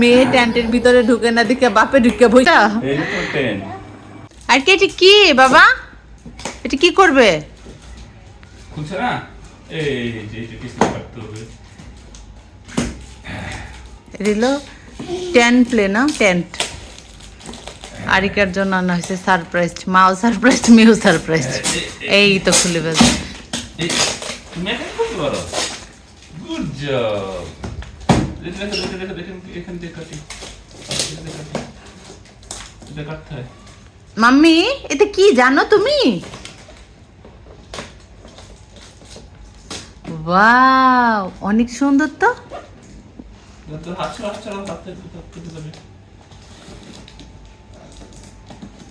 মেয়ে ট্যান্টের ভিতরে ঢুকে না দিকে বাপে ঢুকে বইটা। আর কি এটি কি বাবা? এটা কি করবে? খুলছে না? এই যে এটা কিছু কাটতে হবে। রিলো টেন প্লে না? টেন্ট। আরিকার জন্য আনা হয়েছে সারপ্রাইজ মাও সারপ্রাইজ মেয়েও সারপ্রাইজ এই তো খুলে ফেলছে। তুমি এখানে করতে পারো? গুড জব মাম্মি এটা কি জানো তুমি? ওয়াও, অনেক সুন্দর তো।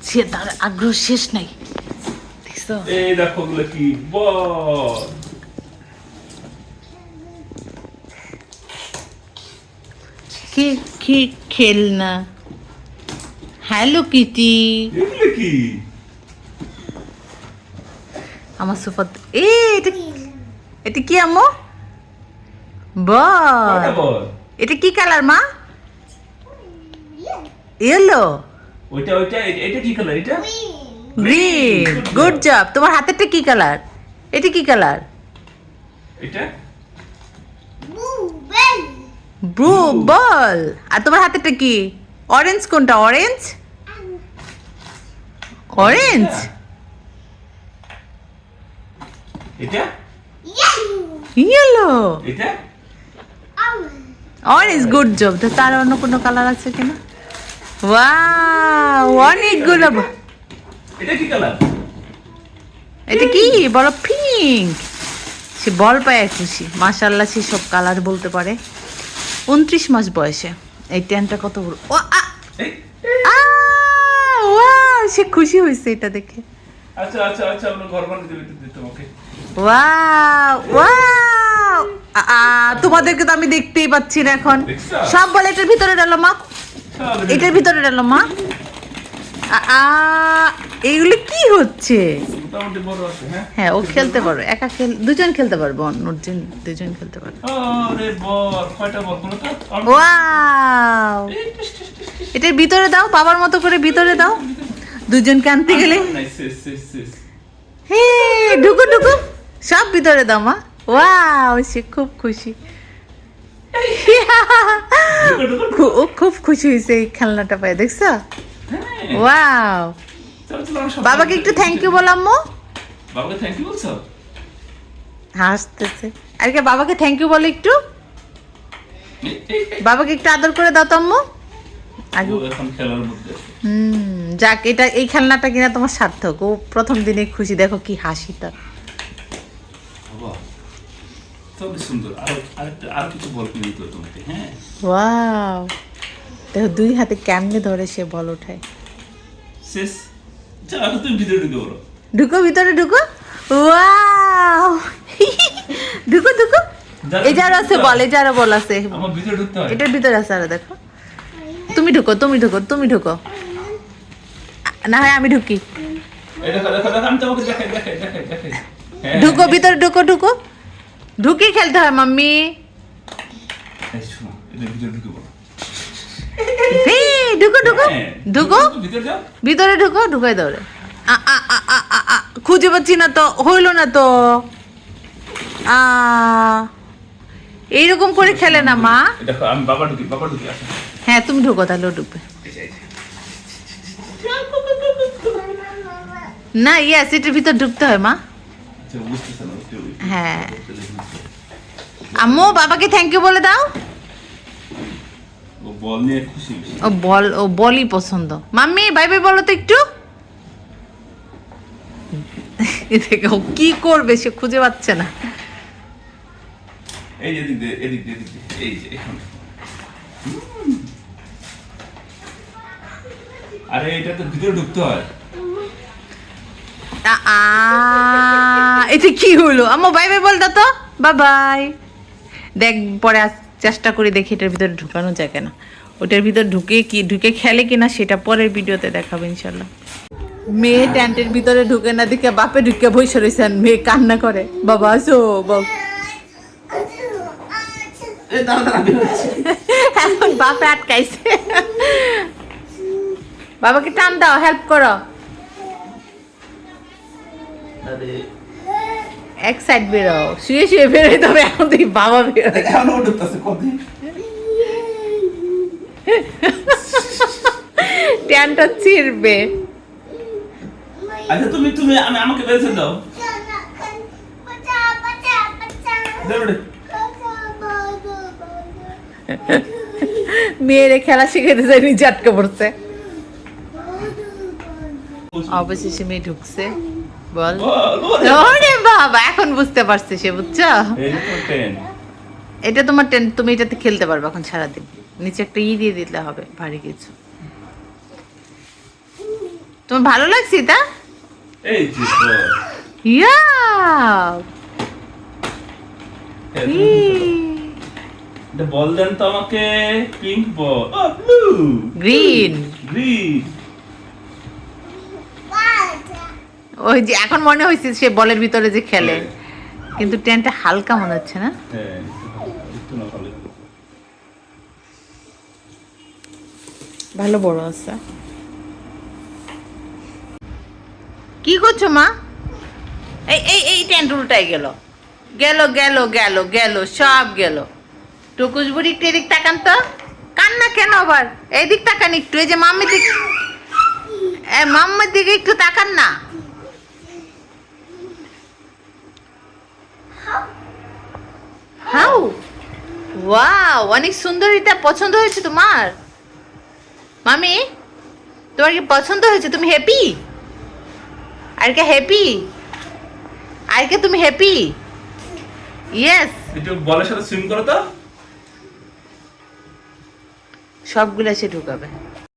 সে তার আগ্রহ শেষ নাই। দেখো কি, বল কি কি খেলনা? হ্যালো কিটি এগুলো কি? আমার সুপার এ এটা এটা কি আম্মু? বল। এটা কি কালার মা? ইয়েলো ওইটা ওইটা এটা কি কালার এটা? গ্রিন গুড জব তোমার হাতেরটা কি কালার? এটা কি কালার? এটা? ব্লু বল। আর তোমার হাতেরটা কি? অরেঞ্জ কোনটা? অরেঞ্জ অরেঞ্জ এটা? ইয়েলো এটা? অরেঞ্জ গুড জব তো তার অন্য কোনো কালার আছে কিনা? ওয়াও অনেকগুলো এটা কি কালার এটা কি? বলো পিঙ্ক সে বল পায় খুশি মাশাল্লাহ সে। সব কালার বলতে পারে। উনত্রিশ মাস বয়সে। এই টেনটা কত বড়? ও সে খুশি হয়েছে এটা দেখে। আচ্ছা আচ্ছা আচ্ছা আমরা ঘর বানিয়ে দেবে তোমাকে ওয়াও ওয়াও। তোমাদেরকে তো আমি দেখতেই পাচ্ছি না এখন। সব বলে এটার ভিতরে ডালো মা এটার ভিতরে ডালো মা এইগুলো কি হচ্ছে? মোটামুটি বড় আছে হ্যাঁ? হ্যাঁ ও খেলতে পারো একা খেল দুজন খেলতে পারব অন্যজন দুজন খেলতে পারব। আরে বল কয়টা বল বলো তো? ওয়াও। এটার ভিতরে দাও বাবার মতো করে ভিতরে দাও। দুজনকে আনতে গেলে। হে ঢুকু ঢুকু। সব ভিতরে দাও মা। ওয়াও সে খুব খুশি। ও খুব খুশি হয়েছে এই খেলনাটা পায় দেখছ? হ্যাঁ। ওয়াও। চলো, চলো, আমরা সব বাবাকে একটু থ্যাংক ইউ বলাম মো বাবাকে থ্যাংক ইউ বলছো? হাসতেছে। আর কি বাবাকে থ্যাংক ইউ বলে একটু। বাবাকে একটু আদর করে দাও তো আম্মু। আগে এখন খেলার মধ্যে হুম যাক এটা এই খেলনাটা কিনা তোমার সার্থক। ও প্রথম দিনে খুশি দেখো কি হাসি তার। হ্যাঁ? ওয়াও। দেখো দুই হাতে কেমনে ধরে সে বল ওঠায়। শেষ। এখন তুমি ভিতরে ঢুকে ভিতরে ঢুকো ওয়াও ঢুকো ঢুকো যার আছে বল এই যারা বল আছে আমার ভিতরে ঢুকতে হয় এটার ভিতরে আছে আরও দেখো তুমি ঢুকো তুমি ঢুকো তুমি ঢুকো না হয় আমি ঢুকি হ্যাঁ, ঢুকো ভিতরে ঢুকো ঢুকো ঢুকি খেলতে হয় মাম্মি এই শোনো এটা ভিতরে ঢুকে বলো এই, ঢুকো ঢুকো। হ্যাঁ, ঢুকো ভিতরে ঢুকো ঢুকাই দৌড়ে খুঁজে পাচ্ছি না তো হইল না তো। এইরকম করে খেলে না মা। ঢুকি ঢুকি হ্যাঁ তুমি ঢুকো তাহলে ও ঢুকবে। না ইয়ে এটার ভিতর ঢুকতে হয় মা। আচ্ছা হ্যাঁ। আম্মু বাবাকে থ্যাংক ইউ বলে দাও। বল নিয়ে খুশি। ও বল ও বলই পছন্দ। মাম্মি বাই বাই বলো তো একটু। এ থেকে ও কি করবে সে খুঁজে পাচ্ছে না। এই যে এদিক এদিক এদিক এই যে আরে এটা তো ভিতরে ঢুকতে হয়। আ, আ, এটা কি হলো? আম্মু বাই বাই বল দাও তো। Bye bye. দেখ পরে আজ চেষ্টা করে দেখি এটার ভিতরে ঢুকানো যায় কেনা। ওটার ভিতর ঢুকে কি ঢুকে খেলে কিনা সেটা পরের ভিডিওতে দেখাবো ইনশাল্লাহ। মেয়ে ট্যান্টের ভিতরে ঢুকে না দেখে বাপে ঢুকে বসে রয়েছেন মেয়ে কান্না করে বাবা আসো বাবা। এখন বাপে আটকাইছে। বাবাকে টান দাও হেল্প করো। এক সাইড বেরো শুয়ে শুয়ে বেরোয় তবে এখন তুই বাবা বেরোয়। ট্যানটা ছিড়বে আচ্ছা তুমি তুমি আমি আমাকে বেছে দাও। মেয়েরে খেলা শিখাইতে যাই নিজে আটকে পড়ছে। অবশেষে মেয়ে ঢুকছে। বল। ওরে বাবা এখন বুঝতে পারছে সে বুঝছ। এটা তোমার টেন তুমি এটাতে খেলতে পারবে এখন সারাদিন। নিচে একটা ই দিয়ে দিতে হবে ভারী কিছু। তোমার ভালো লাগছে তা এই ইয়া! এটা বল দেন তো আমাকে pink ball blue green green ওই যে এখন মনে হয়েছে সে বলের ভিতরে যে খেলে। কিন্তু ট্রেনটা হালকা মনে হচ্ছে না? হ্যাঁ ভালো, একটু না ভালো। ভালো বড় আছে। কি করছ মা? এই এই এই টেন্ট উল্টাই গেল। গেল গেল গেল গেল সব গেল। টুকুস বুড়ি একটু এদিক তাকান তো। কান্না কেন আবার? এদিক তাকান একটু এই যে মাম্মির দিকে এ মাম্মির দিকে একটু তাকান না। ওয়াও অনেক সুন্দর এটা পছন্দ হয়েছে তোমার। মামি তোমার কি পছন্দ হয়েছে? তুমি হ্যাপি আর কে হ্যাপি আর কে তুমি হ্যাপি ইয়েস একটু বলের সাথে সুইম করো তো। সবগুলা সে ঢুকাবে।